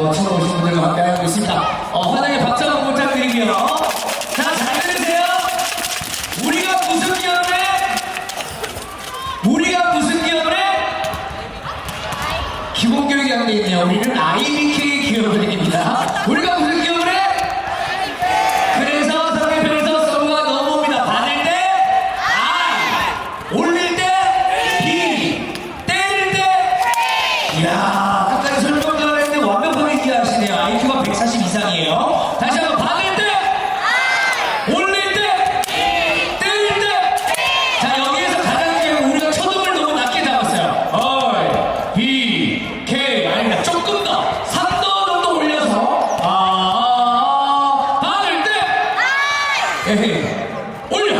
한번 쳐다보신 분들과 함께하고 있습니다. 어, 환영의 박수 한번 부탁드리고요. 자, 잘 들으세요. 우리가 무슨 기업에? 우리가 무슨 기업에? 기본교육이 한게 있네요. 우리는 아이 Hey,